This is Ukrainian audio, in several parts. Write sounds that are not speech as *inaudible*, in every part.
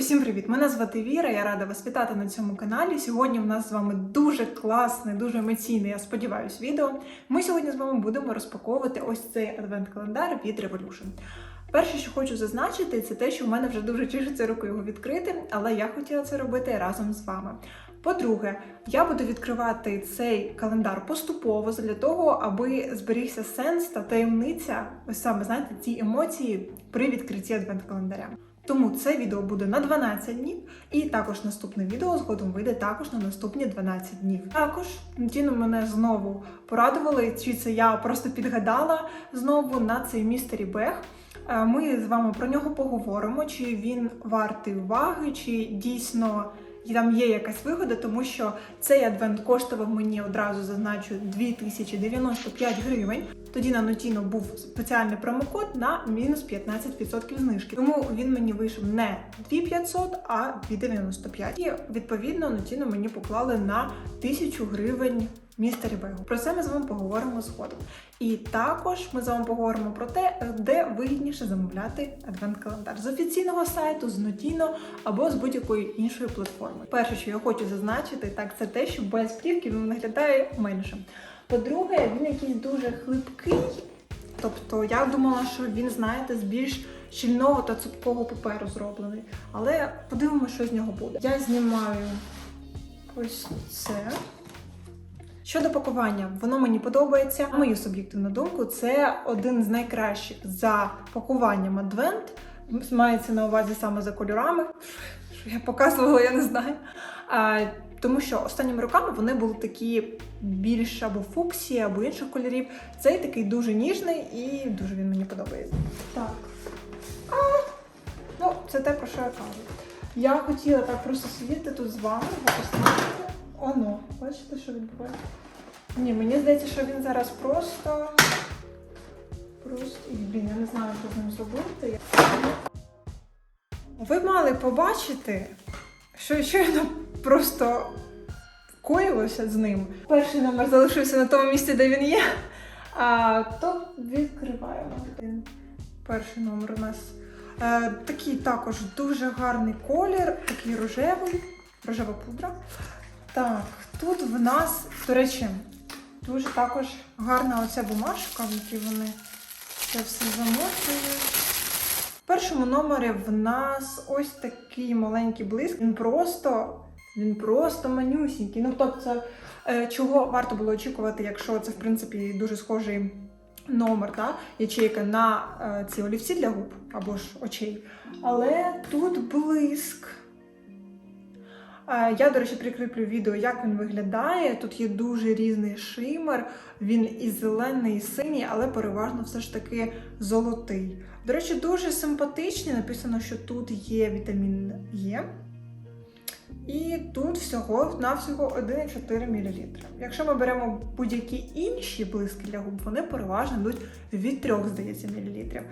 Усім привіт! Мене звати Віра. Я рада вас вітати на цьому каналі. Сьогодні в нас з вами дуже класне, дуже емоційне, я сподіваюся, відео. Ми сьогодні з вами будемо розпаковувати ось цей адвент-календар від Revolution. Перше, що хочу зазначити, це те, що в мене вже дуже чешеться руку його відкрити, але я хотіла це робити разом з вами. По-друге, я буду відкривати цей календар поступово для того, аби зберігся сенс та таємниця, ось саме знаєте, ці емоції при відкритті адвент-календаря. Тому це відео буде на 12 днів, і також наступне відео згодом вийде також на наступні 12 днів. Також Тіно мене знову порадували, чи це я просто підгадала знову на цей містері Бег. Е, Ми з вами про нього поговоримо, чи він вартий уваги, чи дійсно там є якась вигода, тому що цей адвент коштував мені одразу зазначу 2095 гривень. Тоді на Notino був спеціальний промокод на мінус 15% знижки. Тому він мені вийшов не 2500, а 295. І відповідно Notino мені поклали на 1000 гривень містері Бегу. Про це ми з вами поговоримо згодом. І також ми з вами поговоримо про те, де вигідніше замовляти адвент-календар з офіційного сайту, з Notino або з будь-якої іншої платформи. Перше, що я хочу зазначити, так це те, що без плівки він виглядає менше. По-друге, він якийсь дуже хлипкий. Тобто я думала, що він, знаєте, з більш щільного та цупкого паперу зроблений. Але подивимося, що з нього буде. Я знімаю ось це. Щодо пакування, воно мені подобається. Мою суб'єктивну думку, це один з найкращих за пакуванням адвент. Мається на увазі саме за кольорами. Що я показувала, я не знаю. Тому що останніми роками вони були такі більш або фуксі, або інших кольорів. Цей такий дуже ніжний і дуже він мені подобається. Так. А, ну, це те, про що я кажу. Я хотіла так просто сидіти тут з вами, запустити. Оно, бачите, що відбувається? Ні, мені здається, що він зараз просто. Просто. Блін, я не знаю, що з ним зробити. Ви мали побачити, що щойно просто коїлося з ним. Перший номер залишився на тому місці, де він є. А то відкриваємо. Перший номер у нас е, такий також дуже гарний колір, такий рожевий, рожева пудра. Так, тут в нас, до речі, дуже також гарна оця бумажка, в якій вони це все замотують. В першому номері в нас ось такий маленький блиск. Він просто, він просто манюсінький. Ну, тобто, е, чого варто було очікувати, якщо це, в принципі, дуже схожий номер, та? ячейка на е, ці олівці для губ або ж очей. Але тут блиск. Е, Я, до речі, прикріплю відео, як він виглядає. Тут є дуже різний шимер. Він і зелений, і синій, але переважно все ж таки золотий. До речі, дуже симпатичний. Написано, що тут є вітамін Е. І тут всього навсього 1,4 мл. Якщо ми беремо будь-які інші блиски для губ, вони переважно йдуть від 3, здається, мл.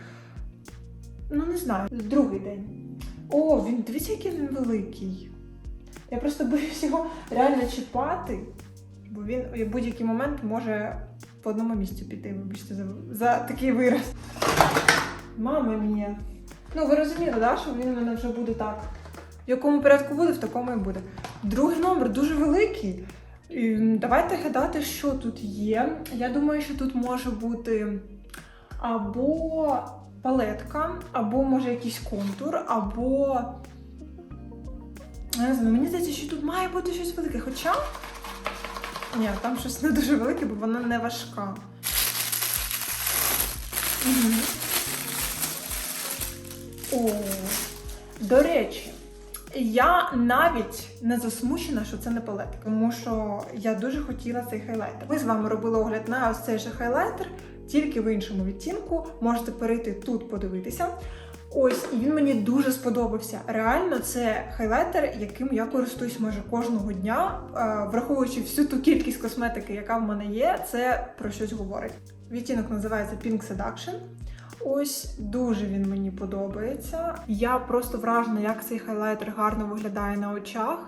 Ну, не знаю, другий день. О, він дивіться, який він великий. Я просто боюсь його реально чіпати, бо він в будь-який момент може по одному місцю піти, вибачте, за, за такий вираз. Мама мія. Ну, ви розумієте, да, що він у мене вже буде так. В якому порядку буде, в такому і буде. Другий номер дуже великий. Давайте гадати, що тут є. Я думаю, що тут може бути або палетка, або може якийсь контур, або. Не знаю, мені здається, що тут має бути щось велике. Хоча. Ні, там щось не дуже велике, бо вона не важка. Угу. О, до речі, я навіть не засмучена, що це не палетка, тому що я дуже хотіла цей хайлайтер. Ми з вами робили огляд на ось цей же хайлайтер, тільки в іншому відтінку. Можете перейти тут подивитися. Ось, і він мені дуже сподобався. Реально, це хайлайтер, яким я користуюсь майже кожного дня. Е, Враховуючи всю ту кількість косметики, яка в мене є, це про щось говорить. Відтінок називається Pink Seduction. Ось дуже він мені подобається. Я просто вражена, як цей хайлайтер гарно виглядає на очах.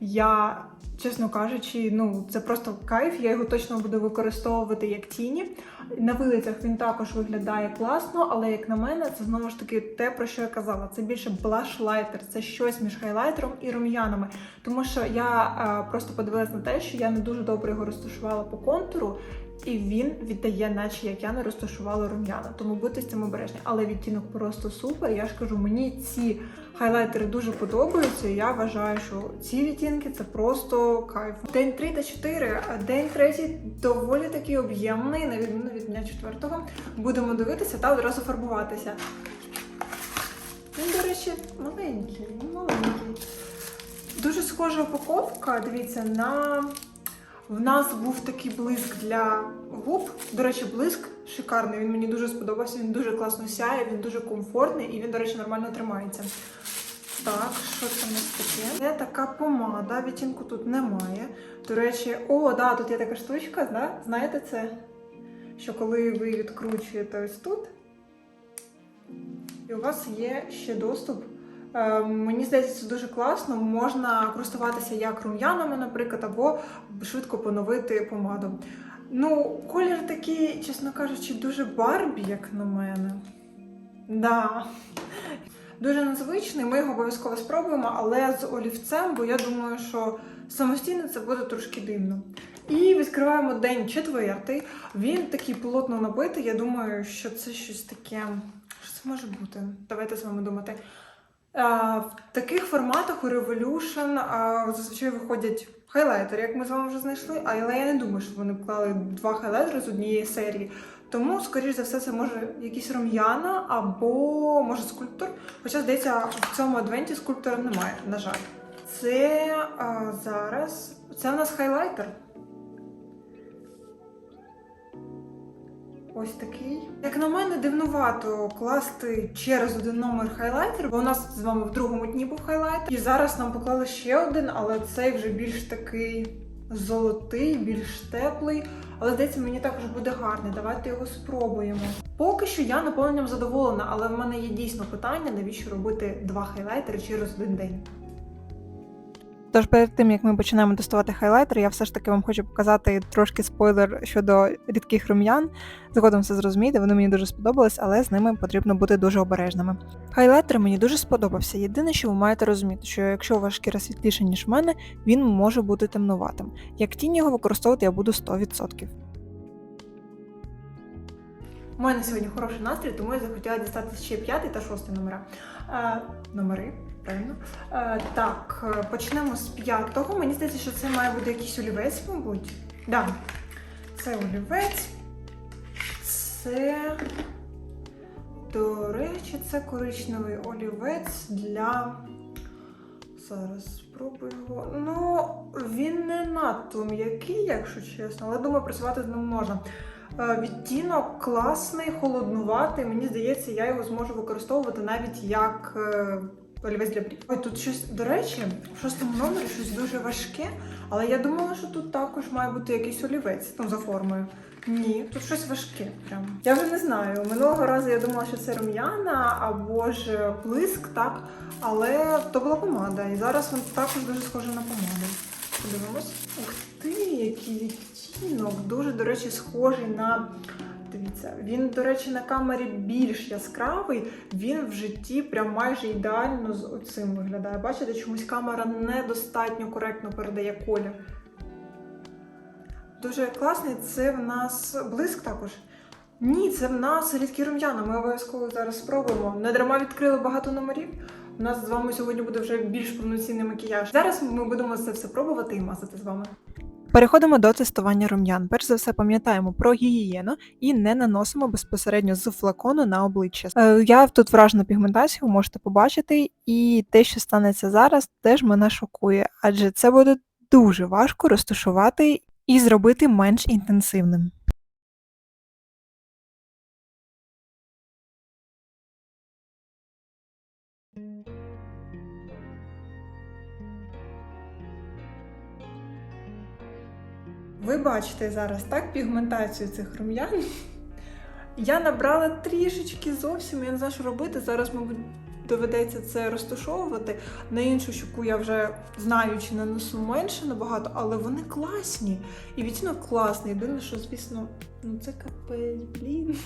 Я, чесно кажучи, ну це просто кайф. Я його точно буду використовувати як тіні. На вилицях він також виглядає класно, але як на мене, це знову ж таки те, про що я казала. Це більше блаш-лайтер, це щось між хайлайтером і рум'янами. Тому що я е, просто подивилась на те, що я не дуже добре його розташувала по контуру. І він віддає, наче як я не розташувала рум'яна. Тому будьте з цим обережні. Але відтінок просто супер. Я ж кажу, мені ці хайлайтери дуже подобаються. і Я вважаю, що ці відтінки це просто кайф. День 3 та 4, а день третій доволі такий об'ємний, на відміну від дня четвертого. Будемо дивитися та одразу фарбуватися. Він, до речі, маленький, маленький. Дуже схожа упаковка. Дивіться, на в нас був такий блиск для губ. До речі, блиск шикарний. Він мені дуже сподобався. Він дуже класно сяє, він дуже комфортний і він, до речі, нормально тримається. Так, що це в нас таке? Це така помада, відтінку тут немає. До речі, о, да, тут є така штучка, да? знаєте це? Що коли ви відкручуєте ось тут, і у вас є ще доступ. Е, Мені здається, це дуже класно. Можна користуватися як рум'янами, наприклад, або швидко поновити помаду. Ну, колір такий, чесно кажучи, дуже барбі, як на мене. Да. Дуже незвичний, ми його обов'язково спробуємо, але з олівцем, бо я думаю, що самостійно це буде трошки дивно. І відкриваємо день четвертий. Він такий плотно набитий. Я думаю, що це щось таке. Що це може бути? Давайте з вами думати. В таких форматах у Revolution зазвичай виходять хайлайтери, як ми з вами вже знайшли, але я не думаю, що вони вклали два хайлайтери з однієї серії. Тому, скоріш за все, це може якийсь рум'яна або може скульптор. Хоча, здається, в цьому адвенті скульптора немає, на жаль. Це а, зараз. Це у нас хайлайтер. Ось такий. Як на мене, дивнувато класти через один номер хайлайтер, бо у нас з вами в другому дні був хайлайтер. І зараз нам поклали ще один, але цей вже більш такий золотий, більш теплий. Але здається, мені також буде гарний. Давайте його спробуємо. Поки що я наповненням задоволена, але в мене є дійсно питання, навіщо робити два хайлайтери через один день. Тож перед тим як ми починаємо тестувати хайлайтер, я все ж таки вам хочу показати трошки спойлер щодо рідких рум'ян. Згодом все зрозумієте, вони мені дуже сподобались, але з ними потрібно бути дуже обережними. Хайлайтер мені дуже сподобався. Єдине, що ви маєте розуміти, що якщо ваша шкіра світліша, ніж в мене, він може бути темнуватим. Як тінь його використовувати я буду 100%. У мене сьогодні хороший настрій, тому я захотіла дістати ще п'ятий та шостий номера. Е, номери, правильно. Е, так, почнемо з п'ятого. Мені здається, що це має бути якийсь олівець, мабуть. Да. Це олівець. Це, до речі, це коричневий олівець для. Зараз спробую його. Ну, він не надто м'який, якщо чесно, але думаю, працювати з ним можна. Е, Відтінок класний, холоднуватий. Мені здається, я його зможу використовувати навіть як е, олівець для брів. Ой, тут щось, до речі, в шостому номері щось дуже важке, але я думала, що тут також має бути якийсь олівець ну, за формою. Ні, тут щось важке. Прям. Я вже не знаю. Минулого разу я думала, що це рум'яна або ж блиск, так. Але то була помада. І зараз він також дуже схожий на помаду. Подивимось. Ух ти, який відтінок. Дуже, до речі, схожий на. Дивіться, він, до речі, на камері більш яскравий, він в житті прям майже ідеально з оцим виглядає. Бачите, чомусь камера недостатньо коректно передає колір. Дуже класний. Це в нас блиск також. Ні, це в нас рідкі рум'яна. Ми обов'язково зараз спробуємо. Не дарма відкрили багато номерів. У нас з вами сьогодні буде вже більш повноцінний макіяж. Зараз ми будемо це все пробувати і мазати з вами. Переходимо до тестування рум'ян. Перш за все пам'ятаємо про гігієну і не наносимо безпосередньо з флакону на обличчя. Е, Я тут вражена пігментацію, можете побачити, і те, що станеться зараз, теж мене шокує, адже це буде дуже важко розташувати і зробити менш інтенсивним. Ви бачите зараз так пігментацію цих рум'ян. Я набрала трішечки зовсім, я не знаю, що робити. Зараз, мабуть, доведеться це розташовувати. На іншу щуку я вже знаю, чи наносу менше набагато, але вони класні. І відтінок класний. Єдине, що, звісно, ну це капець, блін.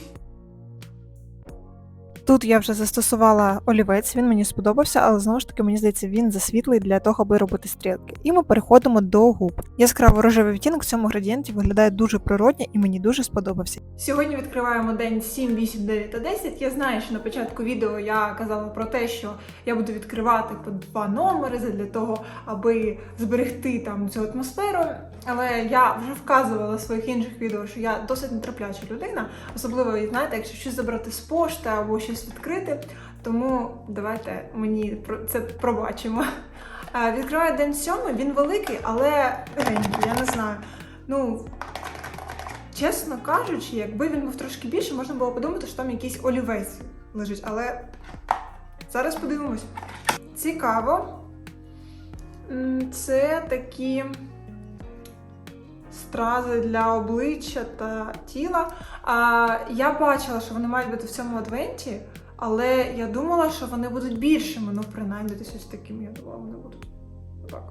Тут я вже застосувала олівець, він мені сподобався, але знову ж таки мені здається, він засвітлий для того, аби робити стрілки. І ми переходимо до губ. Яскраво рожевий відтінок в цьому градієнті виглядає дуже природньо і мені дуже сподобався. Сьогодні відкриваємо день 7, 8, 9 та 10. Я знаю, що на початку відео я казала про те, що я буду відкривати по два номери для того, аби зберегти там цю атмосферу. Але я вже вказувала в своїх інших відео, що я досить нетерпляча людина, особливо, знаєте, якщо щось забрати з пошти або щось відкрити. Тому давайте мені це пробачимо. Відкриваю день сьомий, він великий, але я не знаю. Ну, чесно кажучи, якби він був трошки більше, можна було подумати, що там якийсь олівець лежить. Але зараз подивимось. Цікаво. Це такі стрази для обличчя та тіла. А, я бачила, що вони мають бути в цьому адвенті, але я думала, що вони будуть більшими. Ну, принаймні, десь ось такими, я думала, вони будуть. Так.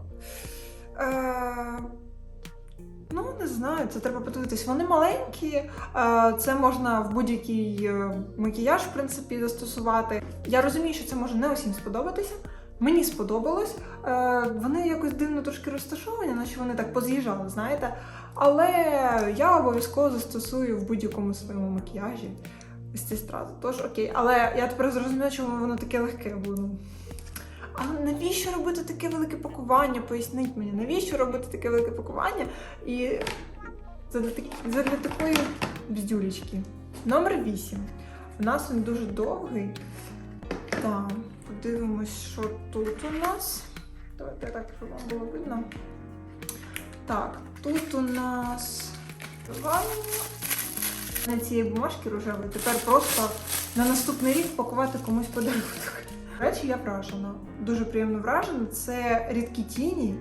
Е, ну, не знаю, це треба подивитись. Вони маленькі, е, це можна в будь-який е, макіяж, в принципі, застосувати. Я розумію, що це може не усім сподобатися. Мені сподобалось. Е, вони якось дивно трошки розташовані, наче вони так поз'їжджали, знаєте. Але я обов'язково застосую в будь-якому своєму макіяжі ось ці стрази. Тож окей, але я тепер зрозуміла, чому воно таке легке було. А навіщо робити таке велике пакування? Поясніть мені, навіщо робити таке велике пакування? І задля, задля такої бздюлечки. Номер 8. У нас він дуже довгий. Так, подивимось, що тут у нас. Давайте так, щоб вам було видно. Так, тут у нас Давай. на цієї бумажки рожевої. Тепер просто на наступний рік пакувати комусь подарунок. До речі, я вражена. Дуже приємно вражена. Це рідкі тіні.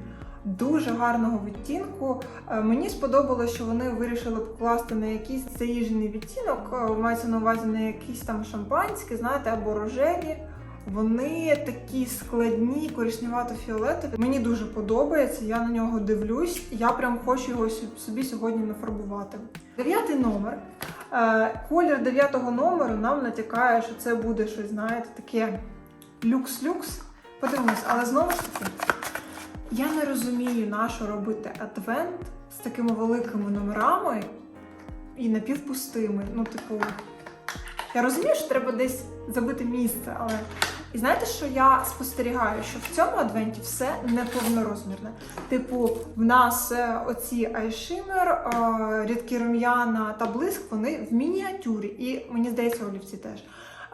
Дуже гарного відтінку. Е, Мені сподобалося, що вони вирішили покласти на якийсь заїжджений відтінок, е, мається на увазі на якісь там шампанське, знаєте, або рожеві. Вони такі складні, коричневато-фіолетові. Мені дуже подобається, я на нього дивлюсь. Я прям хочу його собі сьогодні нафарбувати. Дев'ятий номер. Е, Колір дев'ятого номеру нам натякає, що це буде щось, знаєте, таке люкс-люкс. Подивимось, але знову ж таки, я не розумію, на що робити адвент з такими великими номерами і напівпустими. Ну, типу, я розумію, що треба десь забити місце, але. І знаєте, що я спостерігаю, що в цьому адвенті все неповнорозмірне. Типу, в нас е, оці айшимер, е, рідкі рум'яна та блиск, вони в мініатюрі, і мені здається, олівці теж.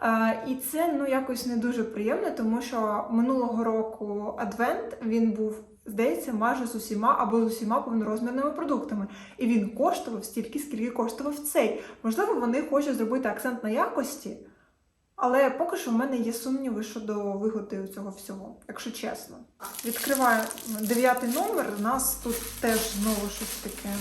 Е, І це ну якось не дуже приємно, тому що минулого року адвент він був. Здається, майже з усіма або з усіма повнорозмірними продуктами. І він коштував стільки, скільки коштував цей. Можливо, вони хочуть зробити акцент на якості, але поки що в мене є сумніви щодо вигоди цього всього, якщо чесно. Відкриваю дев'ятий номер. У нас тут теж знову щось таке.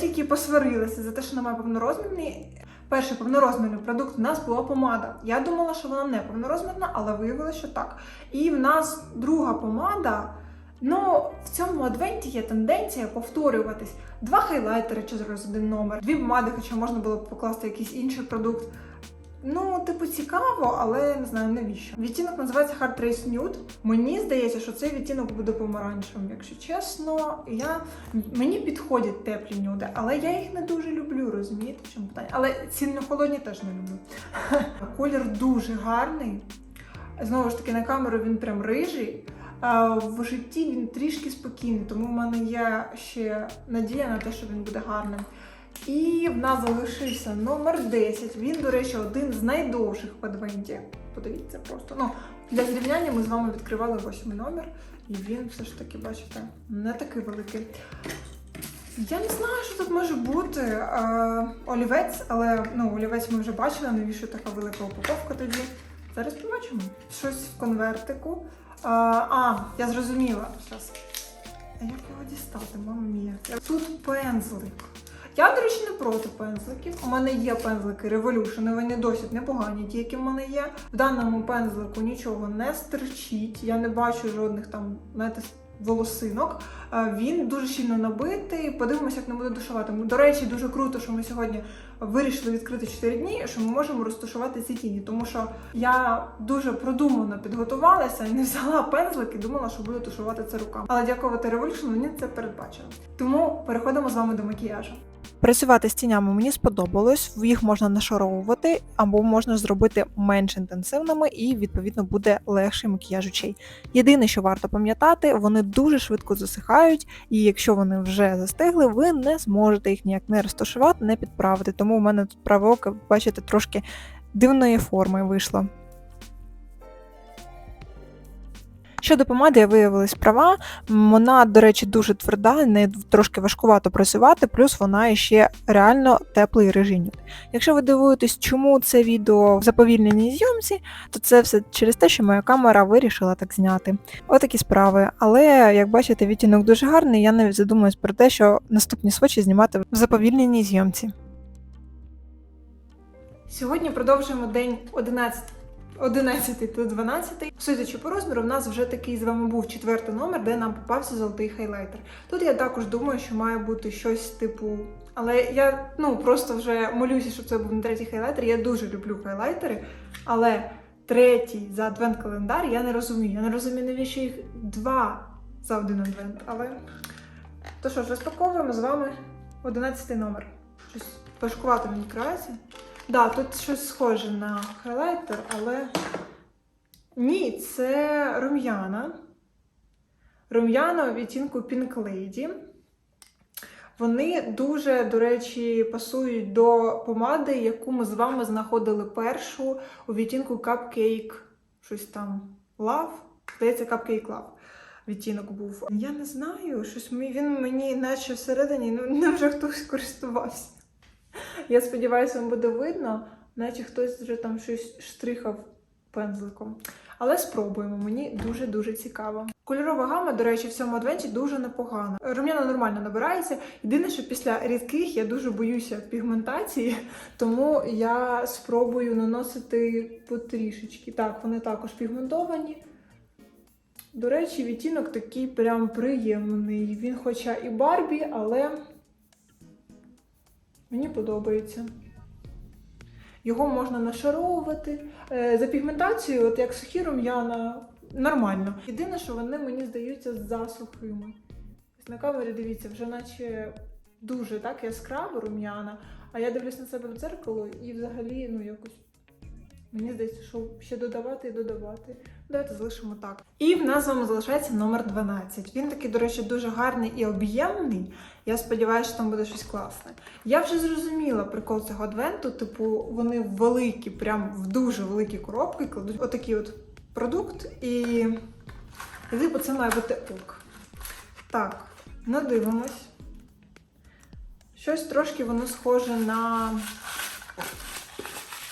Тільки посварилися за те, що немає повнорозмірний. Перший повнорозмірний продукт у нас була помада. Я думала, що вона не повнорозмірна, але виявилося, що так. І в нас друга помада. Ну, в цьому адвенті є тенденція повторюватись. Два хайлайтери через один номер, дві помади, хоча можна було б покласти якийсь інший продукт. Ну, типу, цікаво, але не знаю навіщо. Відтінок називається Hard Trace Nude. Мені здається, що цей відтінок буде помаранчевим, якщо чесно. Я... Мені підходять теплі нюди, але я їх не дуже люблю, розумієте, чому питання. Але сильно холодні теж не люблю. *laughs* Колір дуже гарний. Знову ж таки, на камеру він прям рижий. В житті він трішки спокійний, тому в мене є ще надія на те, що він буде гарним. І в нас залишився номер 10. Він, до речі, один з найдовших в адвенті. Подивіться просто. Ну, для зрівняння ми з вами відкривали восьмий номер, і він все ж таки, бачите, не такий великий. Я не знаю, що тут може бути. Олівець, але ну, олівець ми вже бачили, навіщо така велика упаковка тоді. Зараз побачимо. Щось в конвертику. А, а я зрозуміла. Зараз. А як його дістати, мама мія? Тут пензлик. Я, до речі, не проти пензликів. У мене є пензлики Revolution, вони досить непогані, ті, які в мене є. В даному пензлику нічого не стерчить, я не бачу жодних там, знаєте, волосинок. Е, Він дуже щільно набитий. Подивимося, як не буде душувати. До речі, дуже круто, що ми сьогодні вирішили відкрити 4 дні, що ми можемо розташувати ці тіні, тому що я дуже продумано підготувалася не взяла пензлик і думала, що буду тушувати це руками. Але дякувати Revolution вони це передбачили. Тому переходимо з вами до макіяжу. Працювати з тінями мені сподобалось, їх можна нашаровувати або можна зробити менш інтенсивними і відповідно буде легший макіяж очей. Єдине, що варто пам'ятати, вони дуже швидко засихають, і якщо вони вже застигли, ви не зможете їх ніяк не розташувати, не підправити. Тому у мене тут праве око, бачите, трошки дивної форми вийшло. Щодо помади, я виявилась права. Вона, до речі, дуже тверда, не трошки важкувато працювати, плюс вона ще реально теплий режим. Якщо ви дивуєтесь, чому це відео в заповільненій зйомці, то це все через те, що моя камера вирішила так зняти. Отакі справи. Але як бачите, відтінок дуже гарний. Я навіть задумуюсь про те, що наступні свочі знімати в заповільненій зйомці. Сьогодні продовжуємо день 11. 11 та 12. Судячи по розміру, в нас вже такий з вами був четвертий номер, де нам попався золотий хайлайтер. Тут я також думаю, що має бути щось типу. Але я ну просто вже молюся, щоб це був не третій хайлайтер. Я дуже люблю хайлайтери. Але третій за адвент календар я не розумію. Я не розумію, навіщо їх два за один адвент. Але то що ж, розпаковуємо з вами 11 номер. Щось важкувато мені крається. Да, тут щось схоже на хайлайтер, але ні, це рум'яна. Рум'яна у відтінку Pink Lady. Вони дуже, до речі, пасують до помади, яку ми з вами знаходили першу у відтінку Cupcake. Щось там Love. Здається, Cupcake Love. Відтінок був. Я не знаю, щось він мені, наче всередині, ну не вже хтось користувався. Я сподіваюся, вам буде видно, наче хтось вже там щось штрихав пензликом. Але спробуємо, мені дуже-дуже цікаво. Кольорова гама, до речі, в цьому адвенті дуже непогана. Рум'яна нормально набирається. Єдине, що після рідких я дуже боюся пігментації, тому я спробую наносити потрішечки. Так, вони також пігментовані. До речі, відтінок такий прям приємний. Він, хоча і Барбі, але Мені подобається. Його можна нашаровувати. Е, За пігментацією, от як сухі рум'яна, нормально. Єдине, що вони мені здаються засухими. На камері дивіться, вже наче дуже так яскраво рум'яна, а я дивлюсь на себе в дзеркало і взагалі, ну якось. Мені здається, що ще додавати і додавати. Давайте залишимо так. І в нас з вами залишається номер 12. Він такий, до речі, дуже гарний і об'ємний. Я сподіваюся, що там буде щось класне. Я вже зрозуміла прикол цього адвенту. Типу, вони великі, прям в дуже великі коробки кладуть отакий от продукт, і, і типу, це має бути ок. Так, надивимось. Щось трошки воно схоже на.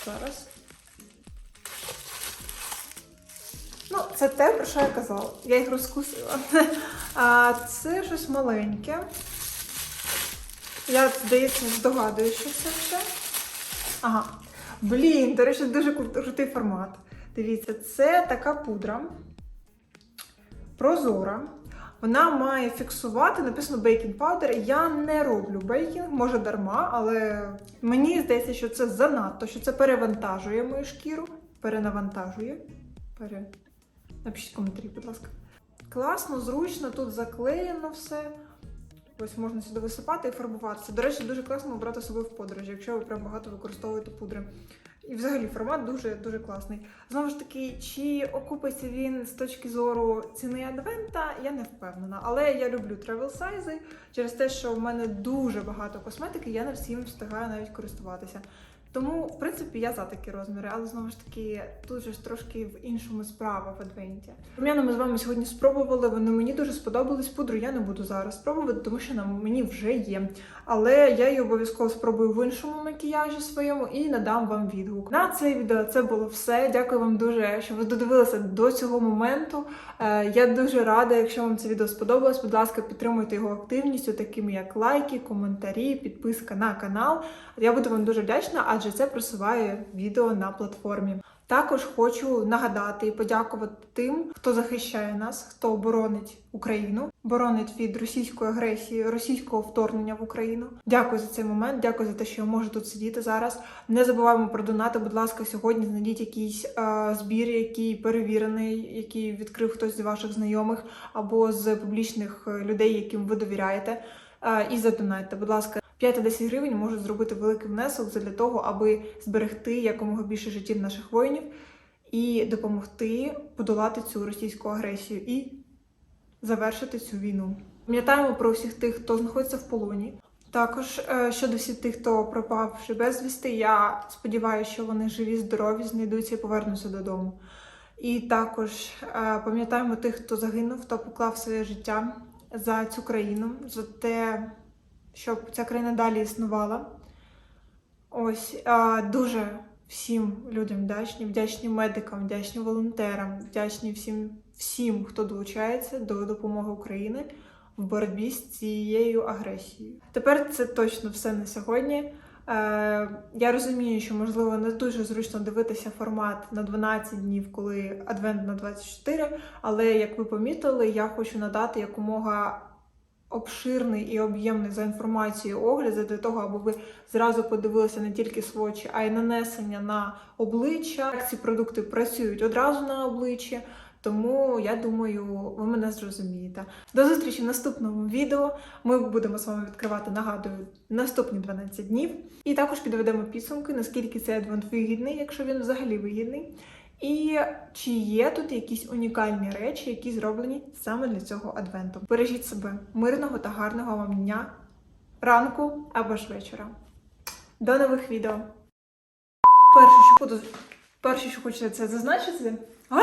Зараз. Це те, про що я казала. Я їх розкусила. *laughs* А це щось маленьке. Я, здається, здогадуюся, що це все. Ага. Блін, до речі, дуже крутий формат. Дивіться, це така пудра. Прозора. Вона має фіксувати, написано бейкінг паудер. Я не роблю бейкінг, може дарма, але мені здається, що це занадто, що це перевантажує мою шкіру. Перенавантажує. Пере... Напишіть коментарі, будь ласка. Класно, зручно, тут заклеєно все. Ось можна сюди висипати і фарбуватися. До речі, дуже класно брати з собою в подорожі, якщо ви прям багато використовуєте пудри. І взагалі формат дуже дуже класний. Знову ж таки, чи окупиться він з точки зору ціни адвента, я не впевнена. Але я люблю тревел сайзи через те, що в мене дуже багато косметики, я не всім встигаю навіть користуватися. Тому, в принципі, я за такі розміри, але знову ж таки, тут же ж трошки в іншому справа в адвенті. Рум'яна ми з вами сьогодні спробували. Вони мені дуже сподобались. Пудру я не буду зараз спробувати, тому що на мені вже є. Але я її обов'язково спробую в іншому макіяжі своєму і надам вам відгук. На це відео це було все. Дякую вам дуже, що ви додивилися до цього моменту. Е, Я дуже рада, якщо вам це відео сподобалось. Будь ласка, підтримуйте його активністю, такими як лайки, коментарі, підписка на канал. Я буду вам дуже вдячна, адже це просуває відео на платформі. Також хочу нагадати і подякувати тим, хто захищає нас, хто боронить Україну, боронить від російської агресії, російського вторгнення в Україну. Дякую за цей момент. Дякую за те, що я можу тут сидіти зараз. Не забуваємо про донати. Будь ласка, сьогодні знайдіть якийсь е, збір, який перевірений, який відкрив хтось з ваших знайомих або з публічних е, людей, яким ви довіряєте. Е, і задонайте, будь ласка. 5-10 гривень можуть зробити великий внесок для того, аби зберегти якомога більше життів наших воїнів і допомогти подолати цю російську агресію і завершити цю війну. Пам'ятаємо про всіх тих, хто знаходиться в полоні. Також е, щодо всіх тих, хто пропав вже безвісти, я сподіваюся, що вони живі, здорові, знайдуться і повернуться додому. І також е, пам'ятаємо тих, хто загинув, хто поклав своє життя за цю країну, за те, щоб ця країна далі існувала. Ось дуже всім людям вдячні, вдячні медикам, вдячні волонтерам, вдячні всім, всім, хто долучається до допомоги України в боротьбі з цією агресією. Тепер це точно все на сьогодні. Е, я розумію, що можливо не дуже зручно дивитися формат на 12 днів, коли адвент на 24, але як ви помітили, я хочу надати якомога обширний і об'ємний за інформацією огляд для того, аби ви зразу подивилися не тільки свочі, а й нанесення на обличчя. Як ці продукти працюють одразу на обличчі. Тому я думаю, ви мене зрозумієте. До зустрічі в наступному відео. Ми будемо з вами відкривати, нагадую, наступні 12 днів. І також підведемо підсумки, наскільки цей адвент вигідний, якщо він взагалі вигідний. І чи є тут якісь унікальні речі, які зроблені саме для цього адвенту. Бережіть себе мирного та гарного вам дня, ранку або ж вечора. До нових відео. Перше, що буду перше, що хочу це зазначити. А?